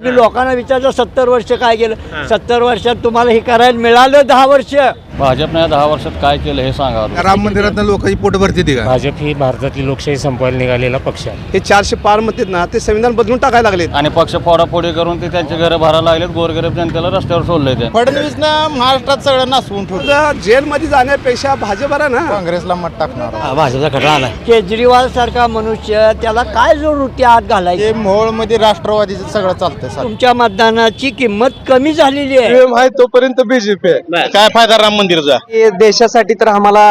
मी लोकांना विचारलं सत्तर वर्ष काय. केलं सत्तर वर्षात तुम्हाला हे करायला मिळालं दहा वर्ष भाजपने या दहा वर्षात काय केलं हे सांगा राम मंदिरात लोकांची पोट भरते का? भाजप ही भारतातली लोकशाही संपवायला निघालेला पक्ष आहे. हे चारशे पार म्हणतात ना ते संविधान बदलून टाकायला लागले आणि पक्ष फोडाफोडी करून ते त्यांचे घरं भरायला लागलेत गोरगरीब जनतेला रस्त्यावर सोडलंय ते. फडणवीसनं महाराष्ट्रात सगळं नासवून ठेवलं. जेलमध्ये जाण्यापेक्षा भाजप बरा ना. काँग्रेसला मत टाकणार. भाजपचा खटला आला केजरीवाल सारखा मनुष्य त्याला काय जो वृत्ती आत घालायची? ते मोहोळमध्ये राष्ट्रवादीचं सगळं चालतंय सर तुमच्या मतदानाची किंमत कमी झालेली आहे. तोपर्यंत बीजेपी आहे. काय फायदा राम मंदिरचा देशासाठी तर आम्हाला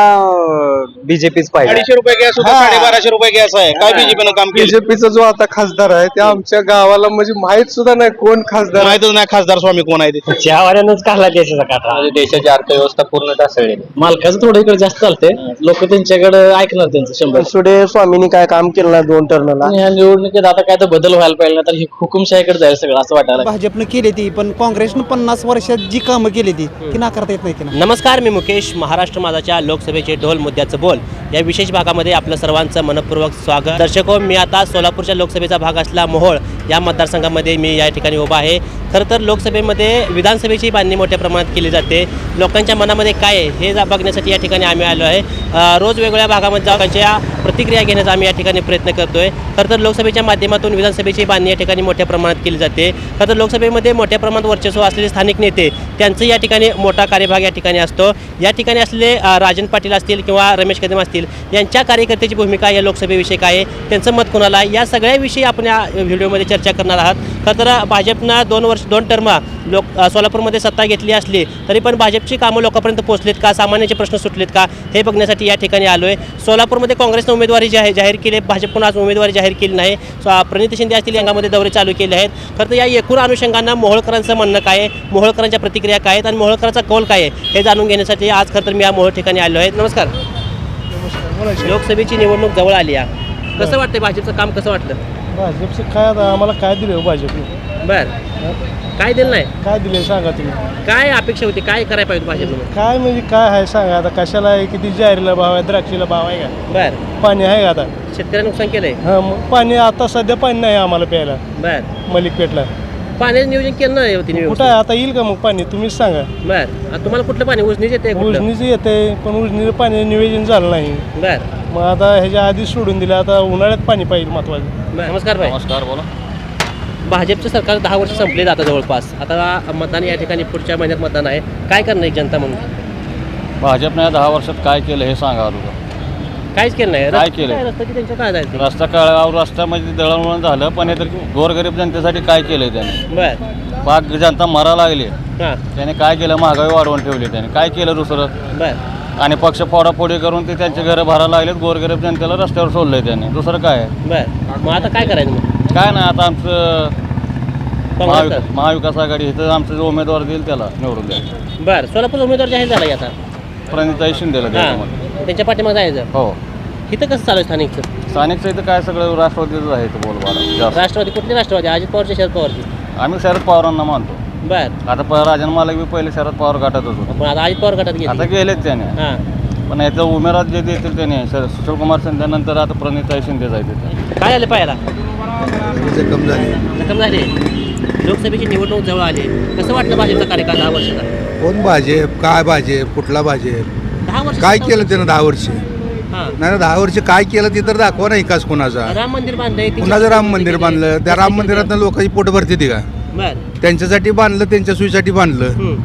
बीजेपीच पाहिजे. अडीचशे रुपये गॅस होता साडेबाराशे रुपये गॅस आहे. काय बीजेपीनं काम केलं? बीजेपीचा जो आता खासदार आहे ते आमच्या गावाला म्हणजे माहीत सुद्धा नाही कोण खासदार आहे. माहितच नाही खासदार स्वामी कोण आहे ते. चहावाल्यानंच काढला देशाचा काटा. देशाची अर्थव्यवस्था पूर्ण ढासळलेली मालकाचं थोडं इकडे जास्त चालते लोक त्यांच्याकडे ऐकणार त्यांचं शंभर सुडे स्वामींनी काय काम केलं ना दोन टर्नला? ह्या निवडणुकीत आता काय तर बदल व्हायला पाहिजे ना तर ही हुकुमशाहीकडे जायला सगळं असं वाटायला भाजपनं केली ती पण काँग्रेसनं पन्नास वर्षात जी कामं केली ती ती नाकारता येत नाही त्यांना नमस्कार मी मुकेश महाराष्ट्र माझाच्या लोकसभेचे ढोल मुद्द्याचं बोल. या विशेष भागामध्ये आपलं सर्वांचं मनपूर्वक स्वागत. दर्शको हो, मी आता सोलापूरच्या लोकसभेचा भाग असला मोहोळ या मतदारसंघामध्ये मी या ठिकाणी उभा आहे. खरं तर लोकसभेमध्ये विधानसभेची बांधणी मोठ्या प्रमाणात केली जाते. लोकांच्या मनामध्ये काय आहे हे जा- बघण्यासाठी या ठिकाणी आम्ही आलो आहे. रोज वेगवेगळ्या भागामध्ये लोकांच्या प्रतिक्रिया घेण्याचा आम्ही या ठिकाणी प्रयत्न करतोय. खरं तर लोकसभेच्या माध्यमातून विधानसभेची बांधणी या ठिकाणी मोठ्या प्रमाणात केली जाते. खरं तर लोकसभेमध्ये मोठ्या प्रमाणात वर्चस्व असलेले स्थानिक नेते त्यांचं या ठिकाणी मोठा कार्यभाग या ठिकाणी असतो. या ठिकाणी असलेले राजन पाटील असतील किंवा रमेश कदम असतील यांच्या कार्यकर्त्याची भूमिका या लोकसभेविषयी काय आहे त्यांचं मत कोणाला आहे? या सगळ्याविषयी आपण या व्हिडिओमध्ये चर्चा करणार आहात. खरं तर भाजपनं दोन वर्ष दोन टर्मा लोक सोलापूरमध्ये सत्ता घेतली असली तरी पण भाजपची कामं लोकांपर्यंत पोहोचलेत का? सामान्यांचे प्रश्न सुटलेत का? हे बघण्यासाठी या ठिकाणी आलो आहे सोलापूरमध्ये काँग्रेसनं उमेदवारी जाहीर जाहीर केली आहे. भाजपकडून आज उमेदवारी जाहीर केली नाही. प्रणित शिंदे असतील यांगामध्ये दौरे चालू केले आहेत. खरं तर या एकूण अनुषंगांना मोहोळकरांचं म्हणणं काय आहे? मोहोळकरांच्या प्रतिक्रिया काय आहेत? आणि मोहोळकरांचा कौल काय आहे? हे जाणून घेण्यासाठी आज खरं तर मी या मोहोळ ठिकाणी आलो आहे. नमस्कार. लोकसभेची निवडणूक जवळ आली आहे कसं वाटतंय भाजपचं काम कसं वाटलं? भाजपचं काय आता आम्हाला काय दिलं भाजपने बरं. काय दिलं नाही? काय दिले सांगा तुम्ही. काय अपेक्षा होती? काय करायला पाहिजे भाजपनं काय म्हणजे काय आहे सांगा आता? कशाला आहे? किती जाहीरला भाव आहे? द्राक्षीला भाव आहे का? बरं. पाणी आहे का आता? शेतकऱ्यांना नुकसान केलंय? हा मग पाणी आता सध्या पाणी नाही आम्हाला प्यायला. बरं. मलिकपेटला पाण्याचं नियोजन केलं नाही होती कुठं आहे? आता येईल का मग पाणी? तुम्हीच सांगा. बरं. आता तुम्हाला कुठलं पाणी? उजनीच येते कुठलं? उजनीचं येते पण उजनीचं पाणी नियोजन झालं नाही. बरं. मग आता ह्याच्या आधीच सोडून दिलं. आता उन्हाळ्यात पाणी पाहिजे महत्वाचं. बरं. नमस्कार भाई. नमस्कार बोला. भाजपचं सरकार दहा वर्ष संपले आता जवळपास. आता मतदान या ठिकाणी पुढच्या महिन्यात मतदान आहे. काय करणार एक जनता म्हणून? भाजपने या दहा वर्षात काय केलं हे सांगा अगोदर. काहीच केलं नाही. काय रस्ते केलंय? रस्त्याची त्यांच्या काय जायचं रस्ता कळगाव रस्त्यामध्ये दळणवळण झालं पण तर गोरगरीब जनतेसाठी काय केलंय त्याने? बरं. पाक जनता मरा लागली. हां. त्याने काय केलं? महागाई वाढवून ठेवली त्याने. काय केलं दुसरं? बरं. आणि पक्ष फोडाफोडी करून ते त्यांचे घरं भरायला लागलेत गोरगरीब जनतेला रस्त्यावर सोडलंय त्याने. दुसरं काय? आहे? बरं. मग आता काय करायचं मग? काय नाही आता आमचं महाविकास आघाडी इथं आमचे जो उमेदवार देईल त्याला निवडून द्या. बरं. सोलापूर उमेदवार जाहीर झाला की आता? प्रणिताई शिंदेला त्यांच्या पाठीमागे जायचं. हो. इथं कसं चालू आहे स्थानिकचं स्थानिकचं इथं काय सगळं राष्ट्रवादीच आहे इथं बोलबाला. जास्त. राष्ट्रवादी कुठली राष्ट्रवादी? अजित पवारची शरद पवारची? आम्ही शरद पवारांना मानतो. बरं. आता प- राजन मालक बी पहिले शरद पवार गाठतच होतो. पण आता अजित पवार गटात आता गेले गेलेच त्याने. हां. पण याचं उमेदवार जे देतील त्याने शर- सुशीलकुमार शिंदे नंतर आता प्रणिताई शिंदे जायचे काय आलं पाहायला? जखम झाली. जखम झाली. लोकसभेची निवडणूक जवळ आली. कसं वाटलं भाजपचा कार्यकाळ दहा वर्षाचा? कोण भाजप? काय भाजप? कुठला भाजप? दहा वर्ष काय केलं त्यानं दहा वर्ष? हां. नाही दहा वर्ष काय केलं ते तर दाखवा ना विकास कोणाचा. राम मंदिर बांधलंय कुणाचं राम मंदिर बांधलं? त्या राम मंदिरात लोकांची पोट भरते ती का? बर. त्यांच्यासाठी बांधलं त्यांच्या सोयीसाठी बांधलं?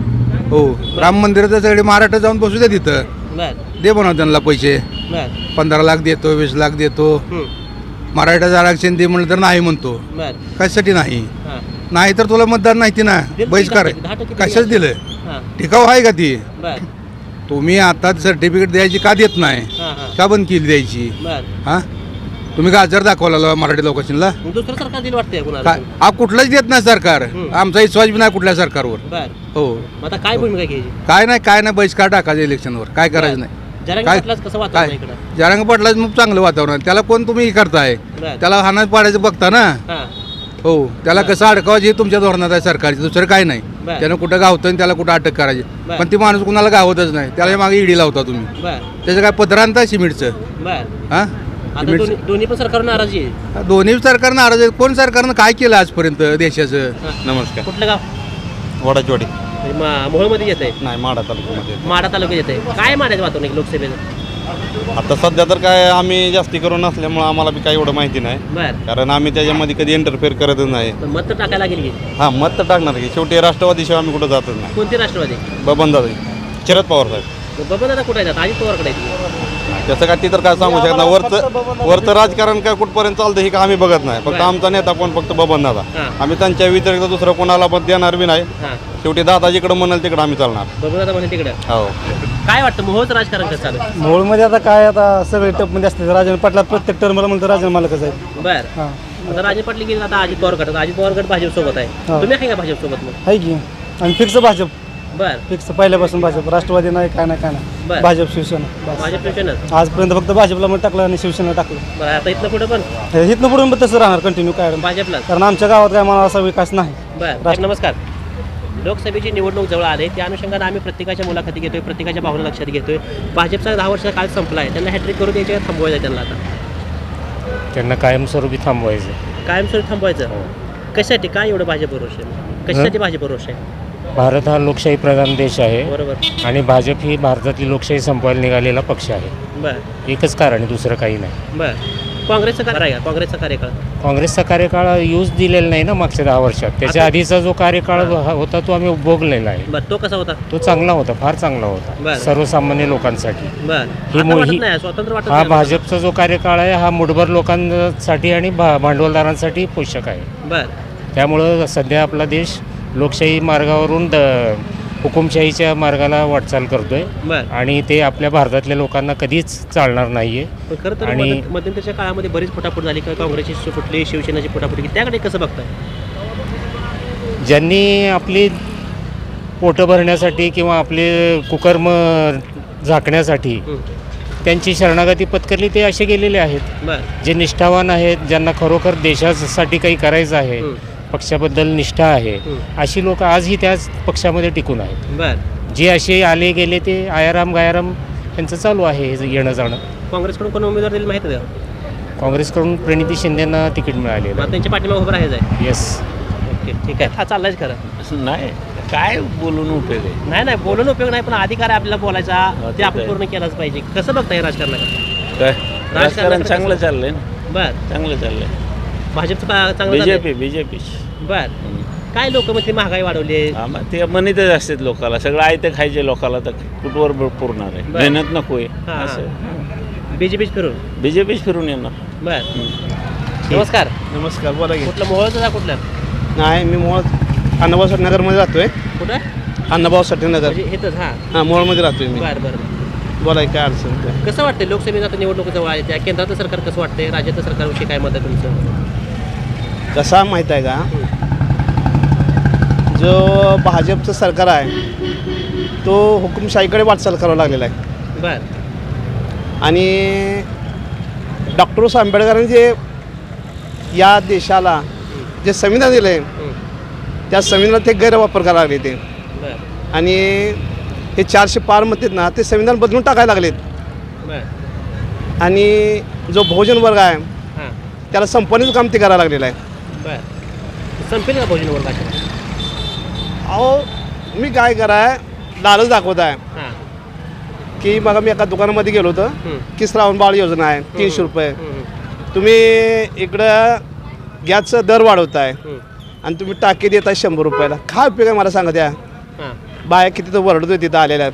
हो. राम मंदिराचं सगळे महाराष्ट्र जाऊन बसू द्या तिथं. बर. दे बनव त्यांना पैसे. बर. पंधरा लाख देतो वीस लाख देतो. हम्म, मराठाचं आरक्षण दे म्हणलं तर नाही म्हणतो. बर. कशासाठी नाही? हां. नाही तर तुला मतदान नाही ती ना. बहिष्कार की दहा टक्के दिलं. कशाच दिलं? हां. टिकाऊ आहे का ती? बर. तुम्ही आता सर्टिफिकेट द्यायची का देत नाही? हां हां. का बंद केली द्यायची? बर. हा? तुम्ही गाजर दाखवला मराठी लोकांना? मग दुसरं सरकार दिलं वाटतंय कुणाला काय हा कुठलाच देत नाही सरकार. हम्म. आमचा विश्वास बी नाही कुठल्या सरकारवर. बर. हो. मग आता काय भूमिका घ्यायची? काय नाही काय नाही बहिष्कार टाकायचं इलेक्शनवर. काय करायचं नाही. काय? पाटलाच कसं वातावरण काय? आहे इकडं? जरांग पडलाच मग चांगलं वातावरण आहे. त्याला कोण तुम्ही हे करताय? बर. त्याला हाना पाडायचं बघता ना? हां. हो त्याला कसं अडकावायचं हे तुमच्या धोरणात आहे सरकारचं दुसरं काय नाही. बर. त्यानं कुठं गावतं आणि त्याला कुठं अटक करायची. बर. पण ती माणूस कुणाला गावतच नाही. त्याला मागे इडी लावता तुम्ही. बर. त्याचं काय पत्र आणता सिमेंटचं? बर. हा? आता दोन्ही दोन्ही पण सरकार नाराजी आहे. दोन्ही सरकार नाराज आहे कोण सरकारनं काय केलं आजपर्यंत देशाचं? नमस्कार. कुठलं गाव? वडाचवाडी म्हणजे मा- मोहोळमध्ये येत आहे नाही माडा तालुक्यामध्ये माडा तालुक्यात येत आहे काय माडायचं वातावरण आहे लोकसभेचं? आता सध्या तर काय आम्ही जास्ती करून नसल्यामुळं आम्हाला बी काही एवढं माहिती नाही. बर. कारण आम्ही त्याच्यामध्ये कधी इंटरफेअर करतच नाही. मत तर टाकायला लागेल की? हां मत तर टाकणार की. शेवटी राष्ट्रवादीशिवाय आम्ही कुठं जातच नाही. कोणती राष्ट्रवादी? बबन दादा शरद पवार साहेब. बाबा दादा कुठे आहेत? अजित पवारकडे आहेत? त्याचं काय ती तर काय सांगू शकत नाही. वरचं वरचं राजकारण काय कुठपर्यंत चालतं हे काय आम्ही बघत नाही. फक्त. आमचा नेता कोण? फक्त बबन दादा हां. आम्ही त्यांच्या व्यतिरिक्त दुसरं कोणाला पण देणार बी नाही. शेवटी दादाजीकडे म्हणाल तिकडे आम्ही चालणार. बाबा दादा म्हणे तिकडे? हो. काय वाटतं मोहोळचं राजकारण कसं चालू आता काय आता सगळे टपमध्ये असते राजन पाटला प्रत्येक टर्मला म्हणतो राजन मालकच आहे बर. हां. आता राजे पाटील गेले आता अजित पवार गटात अजित पवार गट भाजप सोबत आहे. हो. तुम्ही आहे का भाजप सोबत मग? आहे की. आणि फिक्स भाजप. बर. फिक्स पहिल्यापासून भाजप राष्ट्रवादी नाही काय नाही काय नाही. बरं. भाजप शिवसेना बस. भाजप शिवसेनाच आजपर्यंत फक्त भाजपला मग टाकलं आणि शिवसेना टाकलं. बरं आता इथनं पुढे पण? हे इथनं पुढून पण तसं राहणार कंटिन्यू काय. भाजपलाच. कारण आमच्या गावात काय मला असा विकास नाही. बर नमस्कार. लोकसभेची निवडणूक जवळ आले त्या अनुषंगाने आम्ही प्रत्येकाच्या मुलाखती घेतोय प्रत्येकाच्या भावना लक्षात घेतोय. भाजपचा दहा वर्षाचा काळ संपला आहे त्यांना हॅट्रिक करू द्यायचे का थांबवायचं आहे त्यांना आता. त्यांना कायमस्वरूपी थांबवायचं. कायमस्वरूपी थांबवायचं? कशासाठी? काय एवढं भाजप रोष आहे? कशासाठी भाजप रोष आहे? भारत हा लोकशाही प्रधान देश आहे. बरोबर. आणि भाजप ही भारतातली लोकशाही संपवायला निघालेला पक्ष आहे. बर. एकच कारण आहे दुसरं काही नाही. बर. काँग्रेसचं कार्य आहे का काँग्रेसचा कार्यकाळ? काँग्रेसचा कार्यकाळ यूज दिलेला नाही ना मागच्या दहा वर्षात. त्याच्या आता- आधीचा जो कार्यकाळ हा- होता तो आम्ही उपभोगलेला आहे. बर तो कसा होता? तो चांगला होता फार चांगला बरं. होता सर्वसामान्य लोकांसाठी. बर. ही आता मो- वाटत ही- नाही स्वतंत्र वाटत हा नाही. भाजपचा जो कार्यकाळ आहे हा मुठभर लोकांसाठी आणि भा भांडवलदारांसाठी पोषक आहे. बर. त्यामुळं सध्या आपला देश लोकशाही मार्गावरून द हुकुमशाहीच्या मार्गाला वाटचाल करतोय बर आणि ते आपल्या भारतातल्या लोकांना कधीच चालणार नाहीये पण खरं तर आणि- मध्य- मध्यंतरीच्या काळामध्ये बरीच फुटाफूट झाली का काँग्रेसची फुटली शिवसेनेची फुटाफुटी. त्याकडे कसं बघताय ज्यांनी आपली पोटं भरण्यासाठी किंवा आपले कुकर्म झाकण्यासाठी हं. त्यांची शरणागती पत्करली ते असे गेलेले आहेत बर जे निष्ठावान आहेत ज्यांना खरोखर देशासाठी काही करायचं आहे हं. पक्षाबद्दल निष्ठा आहे. अशी लोक आजही त्याच पक्षामध्ये टिकून आहेत. बर. जे असे आले गेले ते आयाराम गायाराम यांचं चालू आहे येणं जाणं. काँग्रेसकडून कोण उमेदवार दिली माहिती आहे का काँग्रेसकडून प्रणिती शिंदेना तिकीट मिळालेलं मग त्यांच्या पाठीमागे उभं राहायचं आहे. येस ओके ठीक आहे. हा चाललायच खरं. नाही. काय बोलून उपयोग आहे? नाही नाही बोलून उपयोग नाही पण अधिकार आहे आपल्याला बोलायचा. ते आपण. पूर्ण केलाच पाहिजे. कसं बघताय राजकारणाकडे काय? राजकारण? चांगलं चाललंय ना? बर. चांगलं चाललंय. भाजपचं का चांगलं बीजेपी बीजेपी? बर. काय लोक म्हणते महागाई वाढवली आहे. ते म्हणतच असतात लोकाला सगळं आयतं खायचे लोकाला तर कुठवर पुरणार आहे? बरं. मेहनत नको आहे. हा, हा. असं. बीजेपीच फिरून? बीजेपीच फिरून येणार. बर. नमस्कार. नमस्कार बोला की. कुठलं मोहळचं जा कुठलं? नाही मी मोळ अण्णाभाऊ नगरमध्ये राहतोय कुठं? अण्णाभाऊ नगर. म्हणजे इथंच हा. हां मोळमध्ये राहतोय मी. बर बरं. बोला काय अडचण काय कसं वाटतं लोकसभेचं आता निवडणूक जवळ आहे? त्या केंद्राचं सरकार कसं वाटतंय? राज्याचं सरकारविषयी काय मत आहे तुमचं? कसा माहीत आहे का? जो भाजपचं सरकार आहे तो हुकुमशाहीकडे वाटचाल करावं लागलेला आहे. बर. आणि डॉक्टर आंबेडकरांनी जे या देशाला जे संविधान दिलं आहे. त्या संविधानात ते गैरवापर करायला लागले ते. आणि हे चारशे पार म्हणतात ना ते संविधान बदलून टाकायला लागलेत. आणि जो बहुजन वर्ग आहे त्याला संपवण्याचं काम ते करायला लागलेलं आहे. बर संपेल का भोजन वर्गाच्या अहो मी काय कराय लालच दाखवत आहे. हां. की मग मी एका दुकानामध्ये गेलो होतो. की श्रावण बाळ योजना आहे तीनशे रुपये. तुम्ही इकडं गॅसचा दर वाढवत आहे हं. आणि तुम्ही टाकी देत आहे शंभर रुपयाला. काय उपयोग आहे मला सांगा त्या? हां. बाया किती तर वरडत होती तिथं आलेल्या.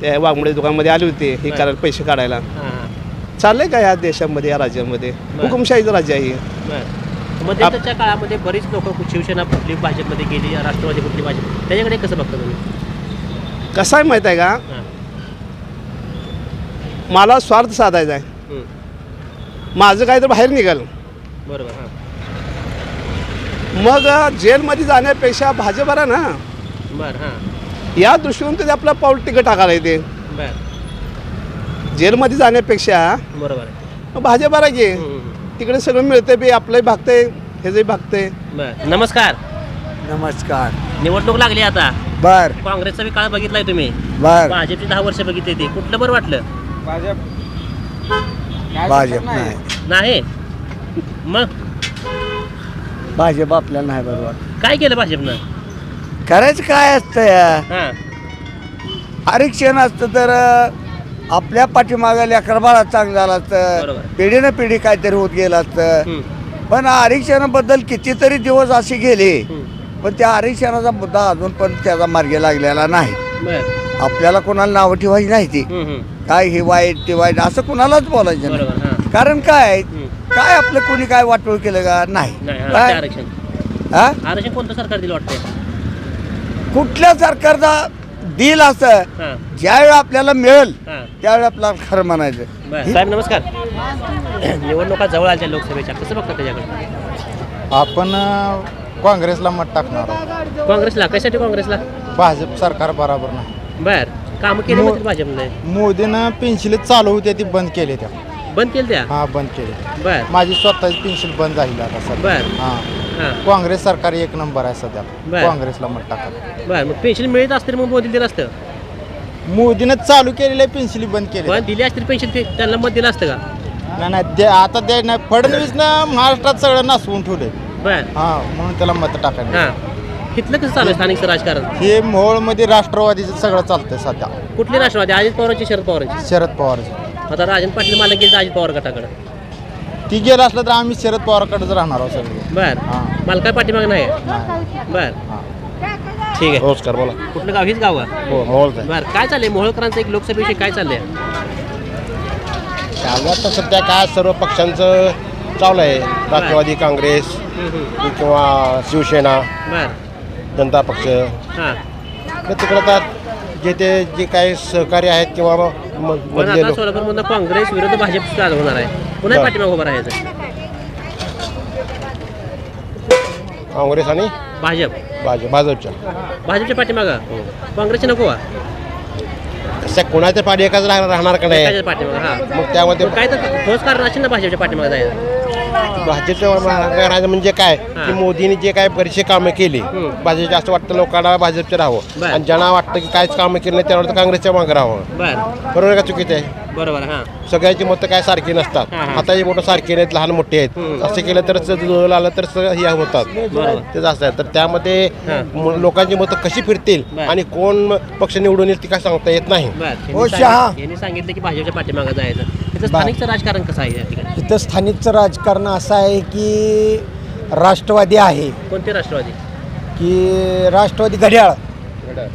त्या वाघमुळे दुकानमध्ये आली होती. हे. करायला पैसे काढायला. हां चाललंय का या देशामध्ये या राज्यामध्ये? हुकुमशाहीचं राज्य आहे हे. बर. मध्यंतरच्या काळामध्ये बरीच लोक शिवसेना फुटली भाजपमध्ये गेली राष्ट्रवादी फुटली भाजप त्याच्याकडे कसं बघता तुम्ही? कसं आहे माहीत आहे का? मला स्वार्थ साधायचा आहे. माझं काय तर बाहेर निघाल. बरोबर मग जेलमध्ये जाण्यापेक्षा भाजप बरा ना? बर हां. या दृष्टीने तर आपला पाऊल तिकट टाकायला येते. जेलमध्ये जाण्यापेक्षा बरोबर आहे. मग भाजप बरा घे. तिकडे सगळं मिळतंय बी आपलंही भागतंय ह्याचंही भागतंय. बर. नमस्कार. नमस्कार. निवडणूक लागली आता. बर. काँग्रेसचा बी काळ बघितलाय तुम्ही. बर. भाजपची दहा वर्ष बघितली ती. कुठलं बरं वाटलं? भाजप. नाही. नाही. मग? भाजप आपल्याला नाही बरोबर काय केलं भाजपनं? करायचं काय असतं या? हां. आरक्षण असतं तर अं, आपल्या पाठीमागं लेकर बाळा चांगलं झालं असतं. बरोबर. पिढीनं पिढी काहीतरी होत गेलं असतं. पण आरक्षणाबद्दल कितीतरी दिवस असे गेले. पण त्या आरक्षणाचा मुद्दा अजून पण त्याचा मार्गी लागलेला नाही. बर. आपल्याला कोणाला नावं ठेवायची नाही ती. काय हे वाईट ते वाईट असं कुणालाच बोलायचं बरोबर नाही हां. कारण काय? हम्म. काय आपलं कोणी काय वाटोळ केलं का? नाही. हां, काय? आरक्षण. हा? आरक्षण कोणतं सरकार दिलं वाटतंय? कुठल्या सरकारचा दिल असं हां. ज्यावेळी आपल्याला मिळेल हां. त्यावेळी आपल्याला खरं म्हणायचं. बरं. साहेब नमस्कार. निवडणुका जवळ आल्या लोकसभेच्या कसं बघता त्याच्याकडे? आपण अं, काँग्रेसला मत टाकणार आहोत. काँग्रेसला कशासाठी काँग्रेसला? भाजप सरकार बरोबर नाही. बर. काम केले मो- म्हणतील भाजपने? मोदीनं पेन्शिल चालू होत्या ती बंद केली त्या. बंद केलं त्या? हा बंद केली बर. माझी स्वतःची पेन्शिल बंद झाली आता सध्या. बर. हा. हां. काँग्रेस सरकार एक नंबर आहे सध्या. बर. काँग्रेसला मत टाका. बर मग पेन्शन मिळत असते तर मग मोदी दिलं असतं? मोदीनं चालू केलेल्या पेन्शिली बंद केली पण दिली असतील पेन्शन ते त्यांना मत दिलं असतं का? नाही नाही ते आता ते नाही फडणवीसनं महाराष्ट्रात सगळं नासवून ठेवले बर. हा म्हणून त्याला मत टाकायला हां. इथलं कसं चालू आहे स्थानिक राजकारण? हे मोहोळमध्ये राष्ट्रवादीचं सगळं चालतंय सध्या. कुठली राष्ट्रवादी? अजित पवारांची शरद पवारांची? शरद पवारचं. आता राजन पाटील मला गेले अजित पवार गटाकडे. ती गेलं असलं तर आम्ही शरद पवारकडेच राहणार आहोत सगळे. बर. हां. मला काय पाठीमाग नाही बर. ठीक आहे. नमस्कार बोला. कुठलं गाव? हीच गाव का हो आहे बर. काय चाललंय? मोहोळकरांचं एक लोकसभेविषयी काय चाललंय? आता सध्या काय सर्व पक्षांचं चालू आहे. राष्ट्रवादी काँग्रेस किंवा शिवसेना बर. जनता पक्ष. हां. तर तिकडं तर जे ते जे काही सहकारी आहेत किंवा म- म- पण मधले आता लोक सोलापूरमधनं काँग्रेस विरुद्ध भाजप होणार आहे. पुन्हा बर. पाठीमाग उभं राहायचं काँग्रेस आणि भाजप. भाजप भाजपच्या. भाजपच्या पाठीमाग? काँग्रेसची नको का तशा कोणाच्या पाठी एकाच राहणार राहणार का नाही? पाठीमाग हा. मग त्यामध्ये मग काय तर ठोस कारण असेल ना भाजपच्या पाठीमाग जायचं. भाजपचं राहायचं म्हणजे काय. की मोदींनी जे काय बरीचशी कामं केली. भाजपचे असं वाटतं लोकांना भाजपचे राहावं. आणि ज्यांना वाटतं की काहीच कामं केली नाही त्यावर काँग्रेसच्या मागं राहावं बर बरोबर का चुकीचं आहे बरोबर हां. सगळ्यांची मतं काय सारखी नसतात. हां, हां. आता मोठं सारखे नाहीत लहान मोठे आहेत. असं केलं तर जुळलं आलं तर सगळं हे होतात. बरोबर. तेच असं आहे तर त्यामध्ये हां. म- लोकांची मतं कशी फिरतील बर. आणि कोण पक्ष निवडून येईल ती काय सांगता येत नाही. बर. यांनी शहा. यांनी सांगितलं की भाजपच्या पाठीमागं जायचं. त्याचं स्थानिकचं राजकारण कसं आहे या ठिकाणी? इथं स्थानिकचं राजकारण असं आहे की राष्ट्रवादी आहे. कोणते राष्ट्रवादी? की राष्ट्रवादी घड्याळ.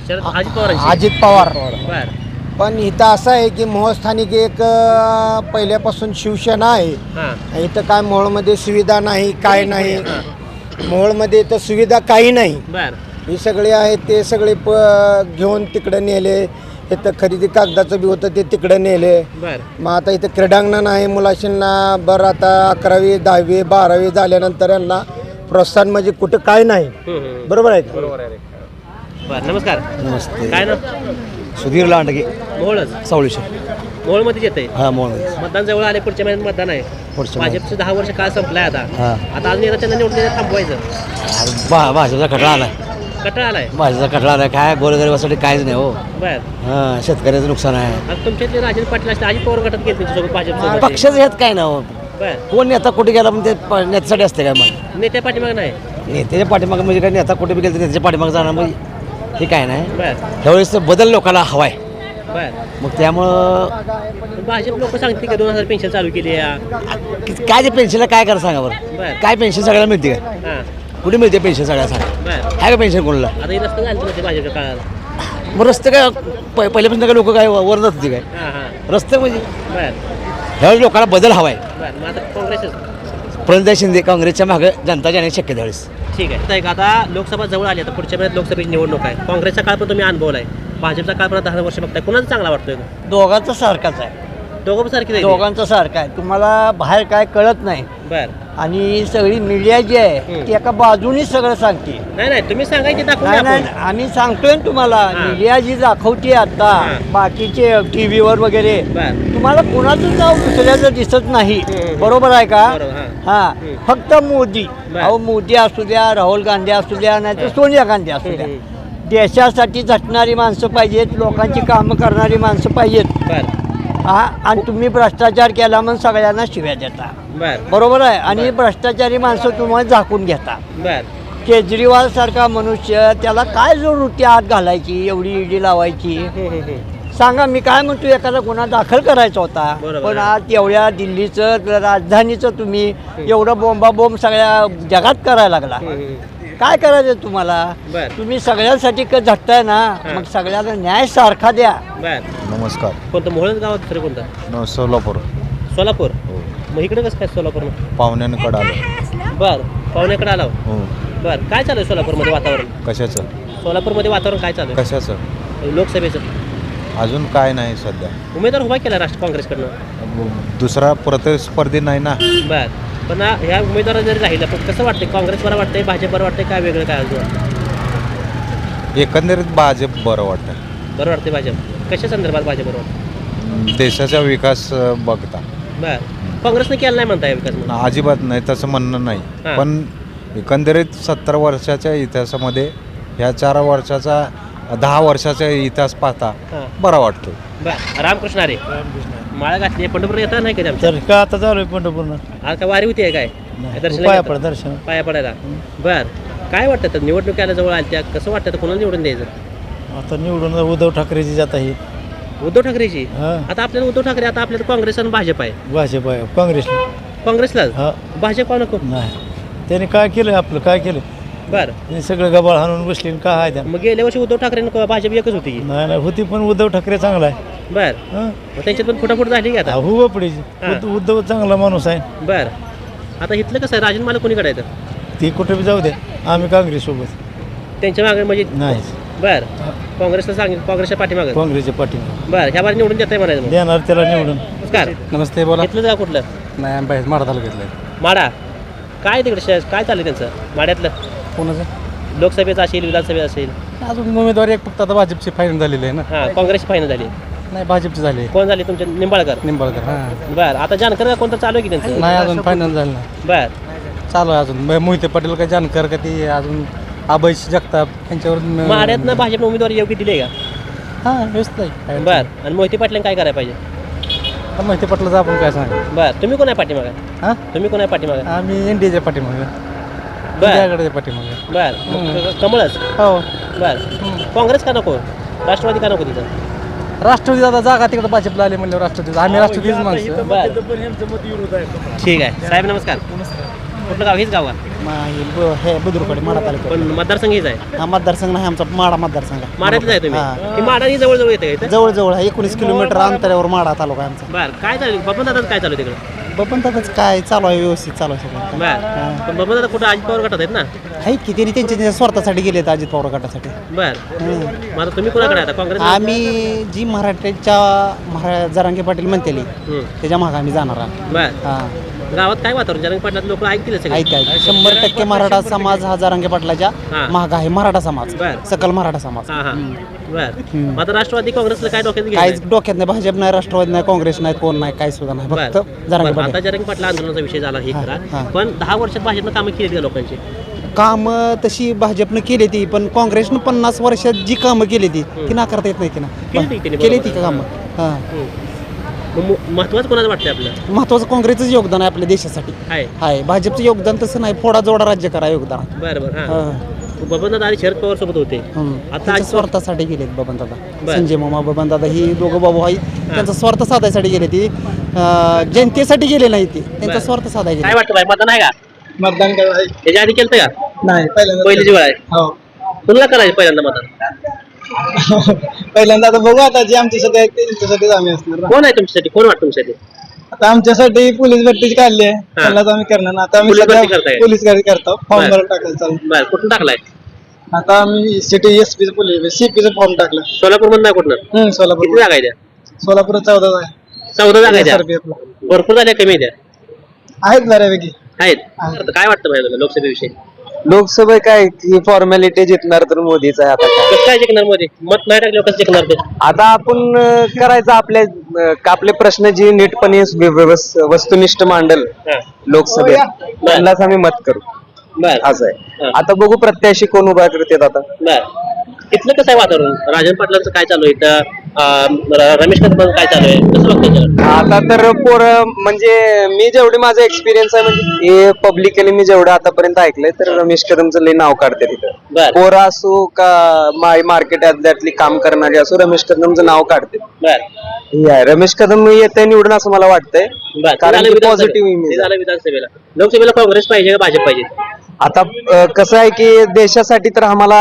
शरद अजित पवारांची. अजित पवार. बर. पण इथं असं आहे की मोहोळ स्थानिक एक अं, पहिल्यापासून शिवसेना आहे. हां. इथं काय मोहोळमध्ये सुविधा नाही काय नाही. मोहोळमध्ये इथं सुविधा काही नाही. बर. हे सगळे आहेत ते सगळे प घेऊन तिकडं नेले. इथं खरेदी कागदाचं बी होतं ते तिकडं नेले. बर. मग आता इथं क्रीडांगण आहे मुलाशींना बरं आता अकरावी दहावी बारावी झाल्यानंतर यांना प्रोत्साहन म्हणजे कुठं काय नाही. हम्म, हम्म. बरोबर आहे का? बर नमस्कार. नमस्ते. काय ना सुधीर लांडगे. मोहोळच? सावळीशे मोहोळमध्ये येते हा मोळ मतदान जवळ आले पुढच्या महिन्यात मतदान आहे. पुढच्या. भाजपचं दहा वर्ष काळ संपलाय आता. हा. आता अजून एकदा त्यांना निवडून द्यायचं थांबवायचं. बा भाजपचा कटळा आलाय. कटाळा आलाय? भाजपचा कटळा आलाय. काय गोरगरिबासाठी काहीच नाही हो. बर. हा शेतकऱ्याचं नुकसान आहे. आता तुमच्यातले राजन पाटील असते अजित पवार गटात गेले तुमच्यासोबत भाजपसोबत पक्षाचं ह्यात काय ना हो. बर. कोण नेता कुठे गेला म्हणजे प- नेत्यासाठी असते काय मग? नेत्या पाठीमाग नाही. नेत्याच्या पाठीमागं म्हणजे काय नेता कुठे बी गेला तर त्याच्या पाठीमागं जाणार म्हणजे हे काय नाही. बर. त्यावेळेस बदल लोकांना हवाय. बर. मग त्यामुळं भाजप लोक सांगते का दोन हजार पेन्शन चालू केली आहे कि- काय ते पेन्शनला काय करा सांगा बरं? बर. काय पेन्शन सगळ्याला मिळते काय हां. कुठे मिळते पेन्शन सगळ्या सांगा? बर. आहे का पेन्शन कोणाला? आता हे रस्ते झाले तुमच्या भाजपच्या काळात मग रस्ते काय प- पहिल्यापासून काय लोक काय वर जात होते काय? हां हां. रस्ते म्हणजे? बर. ह्यावेळी लोकांना बदल हवाय. बर. मग आता काँग्रेसच. प्रणिता शिंदे काँग्रेसच्या मागं जनता जाण्याची शक्यता त्यावेळेस ठीक आहे. तर आता लोकसभा जवळ आली आता पुढच्या महिन्यात लोकसभेची निवडणूक आहे. काँग्रेसचा काळ पण तुम्ही अनुभवलाय. भाजपचा काळ पण दहा वर्ष बघताय. कोणाचा चांगला वाटतोय दोघांचं सारखाच आहे. दोघं पण सारखी दोघांचं सारखं आहे. तुम्हाला बाहेर काय कळत नाही. बर. आणि सगळी मीडिया जी आहे. ती एका बाजूनी सगळं सांगते नाही नाही तुम्ही सांगायचे नाही नाही. आम्ही सांगतोय ना तुम्हाला. मीडिया जी दाखवते आता. बाकीचे टी व्हीवर वगैरे बर तुम्हाला कोणाचं नाव दुसऱ्याचं दिसत नाही हम्म. बरोबर आहे का बरोबर, हां. हा. फक्त मोदी बर. अहो मोदी असू द्या राहुल गांधी असू द्या नाही तर सोनिया गांधी असू द्या. देशासाठी झटणारी माणसं पाहिजेत लोकांची कामं करणारी माणसं पाहिजेत बर हा आणि तुम्ही भ्रष्टाचार केला म्हणून सगळ्यांना शिव्या देता बर. बरोबर आहे. आणि भ्रष्टाचारी माणसं तुम्हाला झाकून घेता बर. केजरीवाल सारखा मनुष्य त्याला काय जरूर ती आत घालायची एवढी ईडी लावायची? हम्म, हम्म, हम्म. सांगा मी काय म्हणतो एखादा गुन्हा दाखल करायचा होता. बरोबर पण आहे. आज एवढ्या दिल्लीचं राजधानीचं तुम्ही एवढं बोंबा बोंब सगळ्या जगात करायला लागला. काय करायचं तुम्हाला? बर. तुम्ही सगळ्यांसाठी क झटताय ना हा. मग सगळ्यांना न्याय सारखा द्या. बर. नमस्कार. कोणतं? मोहोळ गावात खरं कोणतं? न सोलापूर. सोलापूर. मग इकडे कसं काय सोलापूर पाहुण्याकडे आलो. बर पाहुण्याकडे आला हो. बर काय चालू आहे सोलापूरमध्ये वातावरण? कशाचं? सोलापूरमध्ये वातावरण काय चालू कशाचं? आहे लोकसभेचं. अजून काय नाही सध्या. उमेदवार उभा केला राष्ट्र काँग्रेसकडनं? दुसरा प्रतिस्पर्धी नाही ना. बर पण हा- ह्या उमेदवार जरी राहिला पण कसं वाटतंय? काँग्रेस बरं वाटतंय भाजप बरं वाटतंय काय वेगळं काय अजून? एकंदरीत भाजप बरं वाटतं बरं वाटतंय भाजप. कशा संदर्भात भाजप बरं वाटतं देशाचा विकास अं, बघता. बर. काँग्रेसने केला नाही म्हणताय विकास म्हणून. अजिबात नाही तसं म्हणणं नाही. पण एकंदरीत सत्तर वर्षाच्या इतिहासामध्ये ह्या चार वर्षाचा दहा वर्षाचा इतिहास पाहता हां. बरा वाटतो. बर. रामकृष्ण अरे माळा घातली. पंढरपूर येतात नाही कधी आमच्या? तर का आता चालू आहे पंढरपूर आज काय वारी होती आहे काय? दर्शन पाया पड दर्शन. पाया पडायला. बर. काय वाटतं तर निवडणूक यायला जवळ आल्या त्या कसं वाटतं तर कोणाला निवडून द्यायचं? आता निवडून उद्धव ठाकरेची जात आहे. उद्धव ठाकरेची? हा. आता आपल्याला उद्धव ठाकरे आता आपल्याला काँग्रेस आणि भाजप आहे. भाजप आहे. काँग्रेस. काँग्रेसला हा. भाजप नको नाही. त्याने काय केलं आपलं? काय केलं? बर. त्यांनी सगळं गबाळ हाणून बसले आणि काय आहे त्या? मग गेल्या वर्षी उद्धव ठाकरे आणि भाजप एकच होती की? नाही नाही. होती पण उद्धव ठाकरे चांगला आहे. बर. हं? मग त्यांच्यात पण फुटाफूट झाली की आता? हो हा. उद्धव उद्धव चांगला माणूस आहे. बर. आता इथलं कसं आहे? राजन मला कोणीकडे येतं ती कुठे बी जाऊ दे. आम्ही काँग्रेस सोबत त्यांच्या मागे म्हणजे नाही बर. काँग्रेसला सांग काँग्रेसच्या पाठीमागं. काँग्रेसच्या पाठीमागे बर ह्या बारी निवडून देताय म्हणायचं मग. देणार त्याला निवडून. नमस्कार. नमस्ते बोला. इथलं जा कुठलं? नाही आम्ही बाहेर माडा तालुक्यातलं माडा. काय तिकडे शे- काय चाललं त्यांचं? माड्यातलं? कोणाचं? लोकसभेचं असेल विधानसभेत असेल. अजून उमेदवार एक फक्त आता भाजपची फायनल झालेली आहे ना. हां काँग्रेसची फायनल झाली. नाही भाजपची झाली. कोण झाली तुमच्या निंबाळकर. निंबाळकर हां. बर आता जानकर का कोणतं चालू आहे की त्यांचं? नाही अजून फायनल झालं ना बर. चालू आहे अजून. मोहिते पाटील का जानकर का ती अजून अभयश जगताप यांच्यावर माड्यातनं भाजपनं उमेदवार योग्य दिले का? हां व्यस्त आहे. बर. आणि मोहिते पाटलांनी काय करायला पाहिजे? आता मोहिते पाटलाचं आपण काय सांगा? बर. तुम्ही कोण आहे पाठीमागा? हां? तुम्ही कोण आहे पाठीमागा? आम्ही इंडियाच्या पाठीमागे. बर. इंडियाकडे पाठीमागे. बर. मग क- कमळच? हो. बर. काँग्रेस का नको? राष्ट्रवादी का नको तिथं? राष्ट्रवादी आता जागा तिकडे भाजपला आले म्हणल्यावर राष्ट्रवादी. आम्ही राष्ट्रवादीच माणसं. बर. ठीक आहे. साहेब नमस्कार. कुठलं गाव? हेच गाव का? हे बुद्रुकडे माडा तालुका पण मतदारसंघ हेच आहे? हा मतदारसंघ नाही आमचा माडा मतदारसंघ आहे. आहे तुम्ही? ही. माडा ही जवळ येते का इथं? जवळ जवळ आहे एकोणीस किलोमीटर अंतरावर माडा तालुका आहे आमचा. बर काय चालू बबन दादा काय चालू आहे तिकडे? बबन दादाच काय चालू आहे व्यवस्थित चालू आहे सगळं. बर. पण बबन दादा कुठं अजित पवार गटात आहेत ना? आहेत की त्यांनी त्यांच्या त्यांच्या स्वार्थासाठी गेलेत अजित पवार गटासाठी. बर. मग आता तुम्ही कोणाकडे आता? काँग्रेस आम्ही जी मराठ्याच्या महा जरांगे पाटील म्हणतेली हम्म. त्याच्यामागे आम्ही जाणार आहोत. बर. हा. गावात काय वातावरण? जरंग पाटलात लोक ऐकतील सगळे. ऐक ऐक. शंभर टक्के मराठा समाज हा जरांगे पाटलाच्या हा. महाग आहे. मराठा समाज. बर. सकल मराठा समाज. हा हा. बर. आता राष्ट्रवादी काँग्रेसला काय डोक्यात काहीच? डोक्यात नाही. भाजप नाही राष्ट्रवादी नाही काँग्रेस नाही कोण नाही काही सुद्धा नाही. बर. फक्त जरांगे बर, आता पाटील जरंग पाटला आंदोलनाचा विषय झाला हे हा, हा. पण दहा वर्षात भाजपनं कामं केली का लोकांची? काम तशी भाजपनं केली ती पण काँग्रेसनं पन्नास वर्षात जी कामं केली ती ती नाकारता येत नाही केली ती ना केली. ती का कामं. हां. महत्वाचं कोणाचं वाटतंय आपलं? महत्वाचं काँग्रेसचं योगदान आहे आपल्या देशासाठी. आहे आहे भाजपचं योगदान तसं नाही. फोडा जोडा राज्य करा योगदान. बरं बरं हा. हां. बबनदादा आणि शरद पवार सोबत होते. हम्म. आता त्यांच्या आज स्वार्थासाठी गेलेत बबन दादा. बर. संजय मामा बबन दादा ही दोघं बाबू आहेत. त्यांचा स्वार्थ साधायसाठी गेले ती. अं, जनतेसाठी गेले नाही ती. त्यांचा बर. स्वार्थ साधायला काय गेले वाटतं भाई? मतदान आहे का? मतदान करायला त्याच्या आधी केलं का? नाही पहिल्यांदा पहिली जीवन आहे हो. कुणाला करायचं पहिल्यांदा मतदान? पहिल्यांदा आता बघू आता जे आमच्यासाठी आहेत ते त्यांच्यासाठीच आम्ही असणार. कोण आहे तुमच्यासाठी? कोण वाटतं तुमच्यासाठी? आता आमच्यासाठी पोलीस भरतीची काढली आहे. त्यालाच आम्ही करणार ना. आता आम्ही पोलीस सध्या करताय? पोलीस गाडी करतो. फॉर्म बर. भरून टाकायचं चालू. बरं कुठून टाकलाय? आता आम्ही सिटी एस पी पोलीस सीपीचं फॉर्म टाकलं. सोलापूर कुठनं? हम्म किती सोलापूर जागा आहे त्या? सोलापूर चौदा आहे. चौदा जागा आहे त्या? SRPF ला. भरपूर झाल्या कमी आहे त्या? आहेत बऱ्यापैकी. आहेत. काय वाटतं लोकसभेविषयी? लोकसभा काय ती फॉर्मॅलिटी जिंकणार तर मोदीच आहे आता. काय कसं काय जिंकणार मध्ये मत नाही टाकलं कसं जिंकणार ते? आता आपण अं, करायचं आपले अं, आपले प्रश्न जी नीटपणे व्यवस- वस्तुनिष्ठ मांडल हा. लोकसभेत त्यांनाच आम्ही मत करू. बर. असं हा. आहे आता बघू प्रत्याशी कोण उभा करतात आता. बर. इथलं कसं आहे वातावरण? राजन पाटलांचं काय चालू आहे इथं? रमेश कदम काय चालू आहे? कसं त्याला? आता तर पोर म्हणजे मी जेवढे माझा एक्सपिरियन्स आहे म्हणजे हे पब्लिकली मी जेवढं आतापर्यंत ऐकलंय तर रमेश कदमचं लई नाव काढते तिथं. पोरं असो का माय मार्केट यातली काम करणारी असो रमेश कदमचं नाव काढते. रमेश कदम येते निवडून असं मला वाटतंय. कारण. पॉझिटिव्ह ते इमेज झालं विधानसभेला. लोकसभेला काँग्रेस पाहिजे का भाजप पाहिजे? आता अं, कसं आहे की देशासाठी तर आम्हाला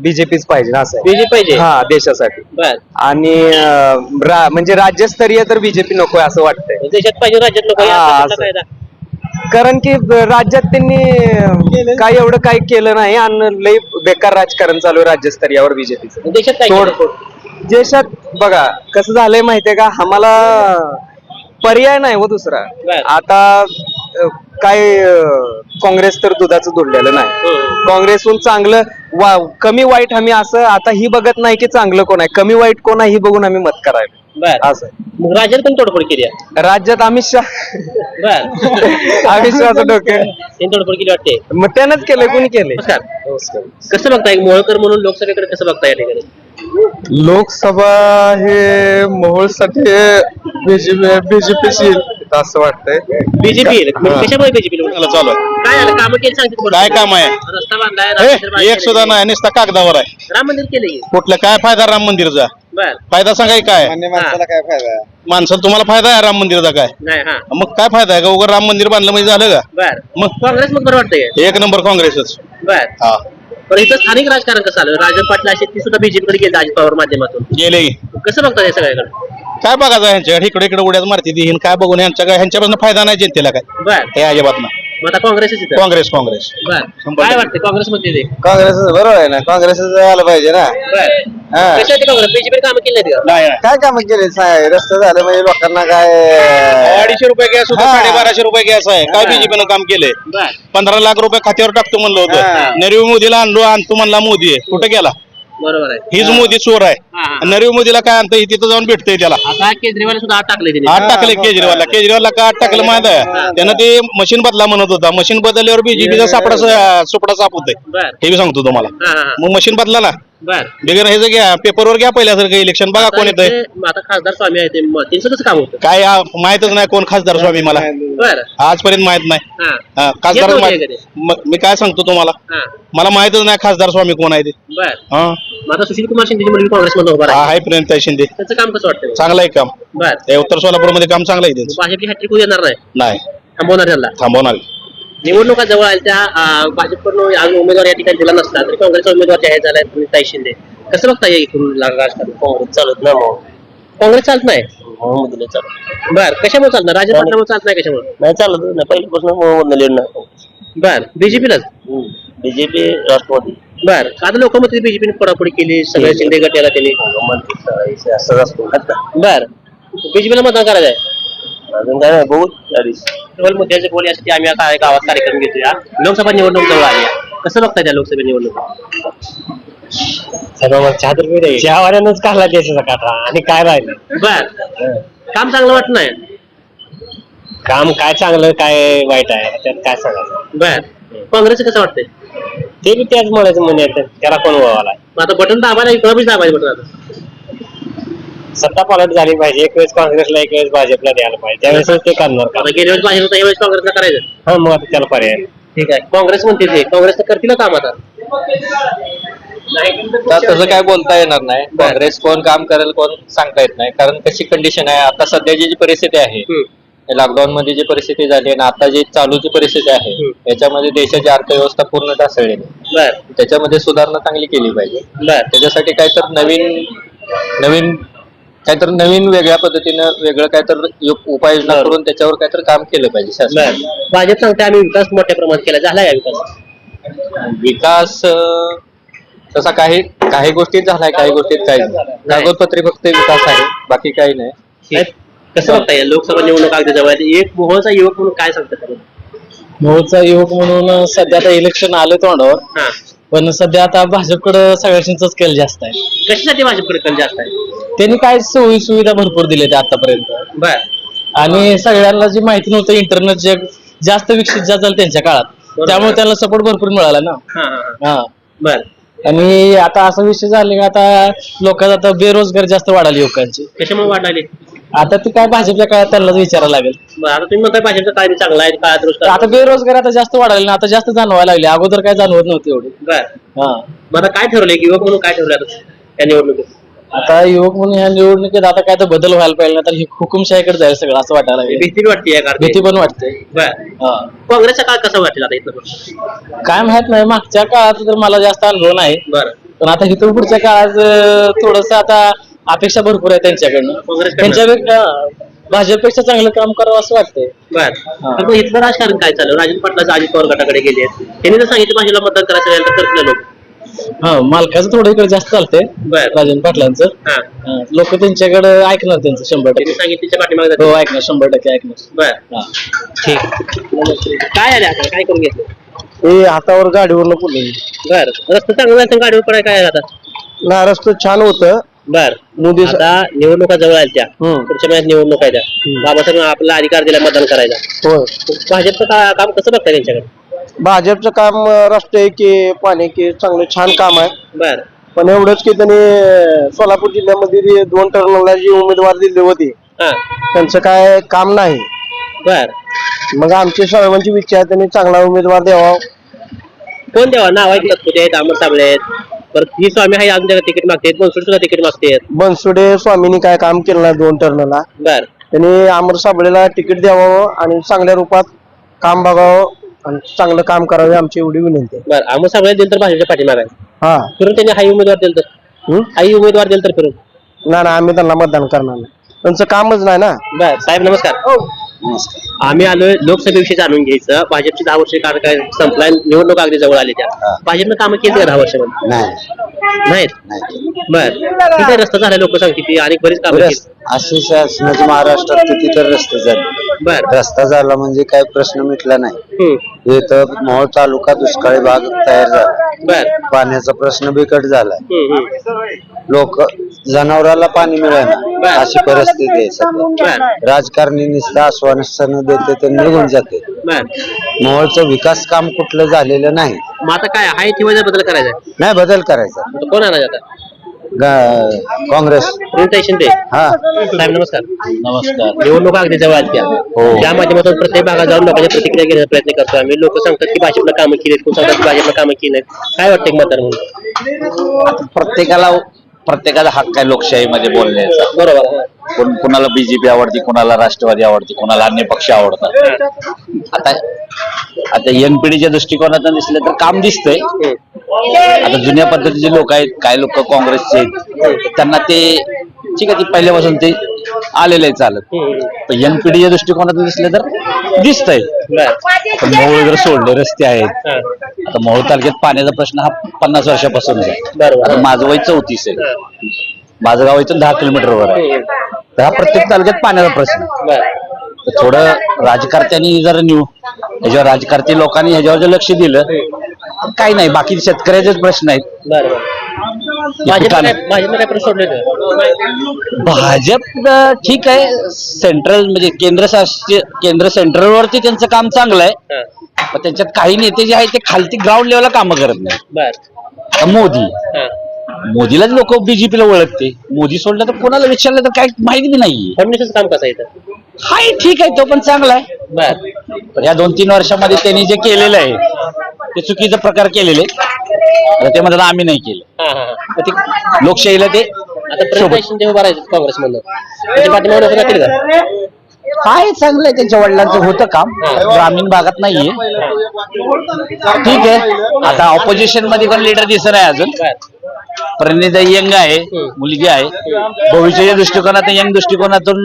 बीजेपीच पाहिजे ना असं आहे. बीजेपी पाहिजे? हा देशासाठी. बर. आणि अं, रा- म्हणजे राज्यस्तरीय तर बीजेपी नको असं वाटतंय. देशात पाहिजे राज्यात लोक हा, असं. कारण की राज्यात त्यांनी काय एवढं काही केलं नाही आणि लई बेकार राजकारण चालू आहे राज्यस्तरीयावर बीजेपीचं. देशात काय देशात बघा कसं झालंय माहितीये का? आम्हाला पर्याय नाही हो दुसरा. बर. आता काय काँग्रेस तर दुधाचं दुडलेलं नाही. काँग्रेसहून चांगलं वा कमी वाईट आम्ही असं आता ही बघत नाही की चांगलं कोण आहे. कमी वाईट कोण आहे ही बघून आम्ही मत करायला. बर. असं आहे. मग राज्यात पण तोडफोड केली आहे राज्यात अमित शहा. बर. अमित शहाचं डोके. त्यांनी तोडफोड केली वाटते. मग त्यानंच केलंय कोणी केलंय? नमस्कार. कसं बघताय? मोहळकर म्हणून लोकसभेकडे कसं बघताय या ठिकाणी? लोकसभा हे मोहोळसाठी बीजेपी असं वाटतंय. बीजेपी कशामुळे बीजेपी चालू आहे. काय आलं कामं केली सांगते. काय काम आहे? रस्ता बांधलाय राम मंदिर बांधलंय. एक सुद्धा नाही नुसता कागदावर आहे. राम मंदिर केले कुठलं काय फायदा राम मंदिरचा? बर. फायदा सांगाय काय? माणसाला काय फायदा आहे? माणसाला तुम्हाला फायदा आहे राम मंदिरचा काय? नाही हा. मग काय फायदा आहे? का उगा राम मंदिर बांधलं म्हणजे झालं का? बर. मग? काँग्रेस मग बरं वाटतंय? एक नंबर काँग्रेसच. बर. हा. पण इथं स्थानिक राजकारण कसं आलं? राजन पाटील असे ती सुद्धा बीजेपी कडे गेले अजित पवार माध्यमातून. गेले. कसं बघता हे सगळ्याकडे? काय बघायचं ह्यांच्याकडे? इकडे इकडे उड्याच मारते ती. काय बघून ह्यांच्या काय ह्यांच्यापासून फायदा नाही जनतेला काय? बर. हे अजिबात नाही. मग आता काँग्रेसच इथं काँग्रेस काँग्रेस. बर. शंभर काय टक्के. वाटतं काँग्रेस मध्ये ते? काँग्रेस बरोबर आहे ना. काँग्रेसच आलं पाहिजे ना. बर. हा. कशा काँग्रेस? बीजेपी कामं केली नाहीत का? नाही नाही. काय काम केले साहेब रस्ते झाले म्हणजे लोकांना काय अडीचशे रुपये गॅस होता हा. साडेबाराशे रुपये गॅस आहे. काय बीजेपीनं काम केलंय? बर. पंधरा लाख रुपये खात्यावर टाकतो म्हणलं हा. होतं नरेंद्र मोदीला आणलो आणतो म्हणला मोदी कुठे गेला? बरोबर आहे. हीच मोदी चोर आहे. हा. नरेंद्र मोदीला काय आणतं? तिथं जाऊन भेटतंय त्याला. आता केजरीवाल सुद्धा आत टाकले तिने. आठ टाकले केजरीवालला. केजरीवालला का आठ टाकलं माहीत आहे? त्यानं ते मशीन बदला म्हणत होता. मशीन बदलल्यावर बीजेपीचा सापडा सुपडा साप होतोय. बर. हे बी सांगतो तुम्हाला. हा हा हा. मग मशीन बदला ना. बर. बिगर हे घ्या पेपरवर घ्या पहिल्यासारखं इलेक्शन बघा कोण येतंय. आता खासदार स्वामी आहे ते म- त्यांचं कसं काम होतं. काय आ- माहितच नाही कोण खासदार स्वामी मला. बर. आजपर्यंत माहीत नाही. हा. हा, खासदार येत माहित- नव्हते म- मी काय सांगतो तुम्हाला? हा. मला माहितच नाही खासदार स्वामी कोण आहे ते. बर. हा. मग आता सुशील कुमार शिंदे मुलगी काँग्रेसमध्ये उभा हा, राहील आहे प्रेमताई शिंदे. त्यांचं काम कसं वाटतं चांगलं आहे काम. बर. उत्तर सोलापूरमध्ये काम चांगलं आहे त्यांचं. भाजपची हॅट्रिक देणार नाही. नाही. थांबवणार थांबवणार. निवडणुका जवळ आल्या त्या भाजपकडून आज उमेदवार या ठिकाणी दिला नसला तरी काँग्रेसचा उमेदवार जाहीर झालाय ताई शिंदे. कसं बघता येईल राजकारण? काँग्रेस चालत नाही काँग्रेस चालत नाही? बर कशामुळे चालणार राजन पाटलामुळे चालत नाही कशामुळे? नाही चालत नाही पहिल्यापासून बर बीजेपीलाच बीजेपी राष्ट्रवादी. बर आता लोक म्हणते बीजेपीने पडापडी केली सगळे शिंदे गट याला केली असं बर बीजेपीला मतदान करायचं आहे अजून काय नाही बघू अडीच केवळ मुद्द्याचे बोल यासाठी आम्ही आता गावात कार्यक्रम घेतोय. लोकसभा निवडणूक जवळ आली आहे. कसं बघताय त्या लोकसभा निवडणूक? चहावाल्यानंच काढला देशाचा काटा. आणि काय राहिलं? बर. काम चांगलं वाटत नाही? काम काय चांगलं काय वाईट आहे? त्यात काय सांगायचं? बर. काँग्रेस कसं वाटतंय? ते बी त्याच म्हणायचं म्हणे त्याला कोण व्हावाला मग आता बटन दाबायला इकडं बी दाबायचं बटन आता. सत्ता पालट झाली पाहिजे. एक वेळेस काँग्रेसला एक वेळेस भाजपला द्यायला पाहिजे. त्यावेळेस ते करणार का? आता गेल्या वेळेस भाजप होता यावेळेस काँग्रेसला करायचं. हा मग आता त्याला पर्याय नाही. ठीक आहे. काँग्रेस म्हणते ते. काँग्रेस तर करतील ना काम आता. तसं काय बोलता येणार नाही? काँग्रेस कोण काम करेल कोण सांगता येत नाही. कारण कशी कंडिशन आहे? आता सध्याची जी परिस्थिती आहे हम्म. लॉकडाऊन मध्ये जी परिस्थिती झाली आणि आता जी चालूची परिस्थिती आहे हम्म. त्याच्यामध्ये देशाची अर्थव्यवस्था पूर्ण ढासळलेली आहे. बर. त्याच्यामध्ये सुधारणा चांगली केली पाहिजे. बर. त्याच्यासाठी काहीतरी नवीन नवीन काहीतरी नवीन वेगळ्या पद्धतीनं वेगळं काहीतरी यो- उपाययोजना बरं. करून त्याच्यावर काहीतरी काम केलं पाहिजे बर शासनाने. भाजप सांगते आम्ही विकास मोठ्या प्रमाणात केला झाला का विकास विकास अं, तसा काही काही गोष्टीत झालाय काही गोष्टीत काही नाही कागदपत्री फक्त विकास आहे बाकी काही नाही. कसं बघता येईल लोकसभा निवडणूक अगदी जवळ आहे. एक मोहळचा युवक म्हणून काय सांगतात मोहचा युवक म्हणून सध्या आता इलेक्शन आले तोंडावर हा पण सध्या आता भाजपकडे सगळ्यांचीच कल जास्त आहे. कशासाठी भाजपकडे कल जास्त आहे? त्यांनी काय सोयी सुविधा भरपूर दिल्या त्या आतापर्यंत. बर. आणि सगळ्यांना जी माहिती नव्हतं इंटरनेट जग जास्त विकसित झालं त्यांच्या काळात. त्यामुळे त्यांना सपोर्ट भरपूर मिळाला ना. हा हा हा. हा. बर. आणि आता असा विषय झाला की आता लोकांचा आता बेरोजगार जास्त वाढाली लोकांची. कशामुळे वाढले? आता ते काय भाजपच्या काळात त्यांनाच विचारायला लागेल. बरं आता तुम्ही म्हणताय भाजपचा काय चांगला आहे आता बेरोजगार आता जास्त वाढायला ना आता जास्त जाणवायला लागले अगोदर काय जाणवत नव्हते एवढे. बर. हा. मग आता काय ठरवलंय युवक म्हणून काय ठरवलं आता या निवडणुकीत? आता युवक म्हणून ह्या निवडणुकीत आता काय तर बदल व्हायला पाहिजे ना तर हे हुकुमशाहीकडे जायला सगळं असं वाटायला लागले. भीती वाटते या भीती पण वाटते. बर. हा. काँग्रेसचा काळ कसा वाटेल आता इथलं काय माहीत नाही मागच्या काळात तर मला जास्त अनुभव नाही. बरं. पण आता इथून पुढच्या काळात थोडस आता अपेक्षा भरपूर आहे त्यांच्याकडनं. काँग्रेसकडनं? त्यांच्यापेक्षा भाजपपेक्षा चांगलं काम करावं असं वाटतंय. बर. तर मग इथलं राजकारण काय चालू? राजन पाटलाचं अजित पवार गटाकडे गेले त्यांनी जर सांगितलं भाजपला मतदान करायचं तर करतील लोक. हा मालकाचं थोडं इकडे जास्त चालतंय. बर. राजन पाटलांचं. हा. लोक त्यांच्याकडे ऐकणार त्यांचं शंभर त्यांनी टक्के सांगितलं त्याच्या पाठीमागे हो. ऐकणार शंभर टक्के ऐकणार. बर. हा. ठीक. काय आले आता? काय करून घेतलं? हे हातावर गाडीवरनं पुढे बर. रस्ता चांगला गाडीवर पडाय काय आता? ना रस्ता छान होतं. बर. मोदी आता निवडणुका जवळ आल्या त्या. पुढच्या महिन्यात निवडणूक आहे त्या. बाबासाहेब आपला अधिकार दिला मतदान करायला. होय. भाजपचं का- काम कसं बघताय त्यांच्याकडे? भाजपचं काम अं, रस्ते की पाणी की चांगलं छान काम आहे. बर. पण एवढंच की त्यांनी अं, सोलापूर जिल्ह्यामध्ये जे दोन टर्नला जी उमेदवार दिले होते हा. त्यांचं काय काम नाही. बर. मग आमची सर्वांची आहे त्यांनी चांगला उमेदवार द्यावा. कोण द्यावा? नाव ऐकलं तुझे आहेत? अमर साबळे आहेत. परत ही स्वामी आहे त्याला तिकीट मागते. बनसोड सुद्धा तिकीट मागते. बनसुडे स्वामींनी काय काम केलं नाही दोन टर्नला? बर. त्यांनी अमर साबळेला तिकीट द्यावं आणि चांगल्या रूपात काम बघावं आणि चांगलं काम करावे आमची एवढी विनंती आहे. बर. अमर साबळे दिलं तर भाजपच्या पाठीमागे आहे. हा. फिरून त्यांनी हाही उमेदवार दिलं तर. हं? हाही उमेदवार दिलं तर फिरून. ना ना आम्ही त्यांना मतदान करणार नाही. त्यांचं कामच नाही ना? बर. साहेब नमस्कार. आम्ही आलोय लोकसभेविषयी जाणून घ्यायचं. भाजपची दहा वर्ष कार्यकाळ संपलाय. निवडणूक अगदी जवळ आली त्या भाजपनं कामं केली का दहा वर्षामध्ये? नाही. नाहीत? बर. ठीक आहे रस्ता झाला लोक सांगते ती आणि बरीच कामं केली. अशी महाराष्ट्रात किती तर रस्ते झाले. बर. रस्ता झाला म्हणजे काही प्रश्न मिटला नाही. इथं मोहोळ तालुका दुष्काळी भाग तयार झाला. बर. पाण्याचा प्रश्न बिकट झालाय हम्म. लोक जनावराला पाणी मिळेना अशी परिस्थिती आहे सध्या. बर. राजकारणी नुसतं आश्वासन देते ते निघून जाते. बर. मोहोळचं विकास काम कुठलं झालेलं नाही. मग आता काय? हाय ठेवायचा बदल करायचा? आहे? नाही बदल करायचा. कोण आणायचं आता गा- काँग्रेस. प्रणिता शिंदे हा. साहेब नमस्कार. नमस्कार. निवडणुका अगदी जवळ आल्या त्या त्या माध्यमातून प्रत्येक भागात जाऊन लोकांच्या प्रतिक्रिया घेण्याचा प्रयत्न करतो आम्ही. लोक सांगतात की भाजपला कामं केलीत कोण सांगतात की भाजपला कामं केली नाहीत. काय वाटतं एक मतदार म्हणून? प्रत्येकाला प्रत्येकाचा हक्क आहे लोकशाहीमध्ये बोलण्याचा. बरोबर. कोण कुणाला बीजेपी आवडते कुणाला राष्ट्रवादी आवडते कुणाला अन्य पक्ष आवडतात. आता आता यंग पिढीच्या दृष्टिकोनातून दिसलं तर काम दिसतंय. आता जुन्या पद्धतीचे लोक आहेत काय लोक काँग्रेसचे आहेत. त्यांना ते ठीक आहे ते पहिल्यापासून ते आलेले आहे चालत. पण यंग पिढीच्या दृष्टिकोनातून दिसलं तर दिसतंय. बर. पण मोहोळ जर सोडले रस्ते आहेत. आता मोहोळ तालुक्यात पाण्याचा प्रश्न हा पन्नास वर्षापासून आहे. माझं वय चौतीस आहे. माझं गाव इथून दहा किलोमीटरवर आहे. तर हा प्रत्येक तालुक्यात पाण्याचा प्रश्न आहे. तर थोडं राजकारत्यांनी जर न्यू. ह्याच्यावर राजकारती लोकांनी ह्याच्यावर जर लक्ष दिलं काही नाही. बाकी शेतकऱ्याचेच प्रश्न आहेत. भाजपनं काय भाजपनं काय प्रश्न नाही? भाजप ठीक आहे. सेंट्रल म्हणजे केंद्र शासित केंद्र सेंट्रलवरती त्यांचं काम चांगलं आहे. पण त्यांच्यात काही नेते जे आहेत ते खालती ग्राउंड लेवलला कामं करत नाही बर. मोदी. मोदीलाच लोक बीजेपीला ओळखते. मोदी सोडलं तर कोणाला विचारलं तर काही माहिती बी नाहीये. फडणवीसचं काम कसं आहे इथं? हाय ठीक आहे तो पण चांगला आहे. बर. पण या दोन तीन वर्षामध्ये त्यांनी जे केलेलं आहे ते चुकीचा प्रकार केलेले तर ते म्हणतात आम्ही नाही केलं. हा हा हा. ते लोकशाहीला ते आता प्रणिता शिंदे उभा राहायचे काँग्रेसमधनं. त्याच्या पाठीमागे लोक जातील का आहे चांगलं आहे त्यांच्या वडिलांचं? होतं काम. ग्रामीण भागात नाहीये. ठीक आहे. आता ऑपोजिशनमध्ये पण लीडर दिसत आहे अजून. प्रणिता यंग आहे मुलगी आहे. भविष्याच्या दृष्टिकोनातून यंग दृष्टिकोनातून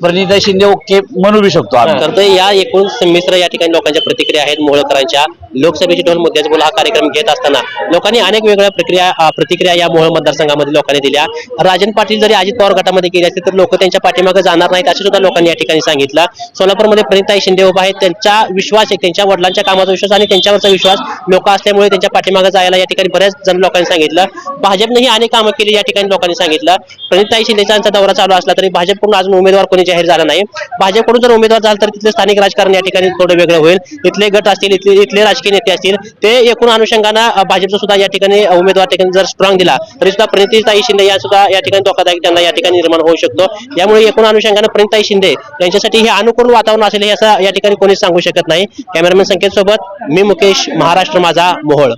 प्रणिता शिंदे ओके म्हणू बी शकतो आम्ही. तर या एकूण संमिश्र या ठिकाणी लोकांच्या प्रतिक्रिया आहेत. मोहळकरांच्या लोकसभेची दोन मुद्द्याचा बोल हा कार्यक्रम घेत असताना लोकांनी अनेक वेगवेगळ्या प्रक्रिया प्रतिक्रिया या मोहळ मतदारसंघामध्ये लोकांनी दिल्या. राजन पाटील जरी अजित पवार गटामध्ये गेले असते तर लोक त्यांच्या पाठीमागे जाणार नाहीत असे सुद्धा लोकांनी या ठिकाणी सांगितलं. सोलापूरमध्ये प्रणिताई शिंदे उभा आहेत. त्यांचा विश्वास आहे. त्यांच्या वडिलांच्या कामाचा विश्वास आणि त्यांच्यावरचा विश्वास लोक असल्यामुळे त्यांच्या पाठीमागे जायला या ठिकाणी बऱ्याच जण लोकांनी सांगितलं. भाजपनेही अनेक कामं केली या ठिकाणी लोकांनी सांगितलं. प्रणिताई शिंदेचा दौरा चालू असला तरी भाजपकडून अजून उमेदवार कोणी जाहीर झाला नाही. भाजपकडून जर उमेदवार झाला तर तिथले स्थानिक राजकारण या ठिकाणी थोडं वेगळं होईल. इथले गट असतील इथले इथले राजकीय नेते असतील ते एकूण अनुषंगानं भाजपचं भाजपचा सुद्धा या ठिकाणी उमेदवार ठिकाणी जर स्ट्रॉंग दिला तरी सुद्धा प्रणितीताई शिंदे या सुद्धा या ठिकाणी धोकादायक त्यांना या ठिकाणी निर्माण होऊ शकतो. यामुळे एकूण अनुषंगानं प्रणिताई शिंदे यांच्यासाठी हे अनुकूल वातावरण असेल हे असं या ठिकाणी कोणीच सांगू शकत नाही. कॅमेरामॅन संकेत सोबत मी मुकेश महाराष्ट्र माझा मोहोळ.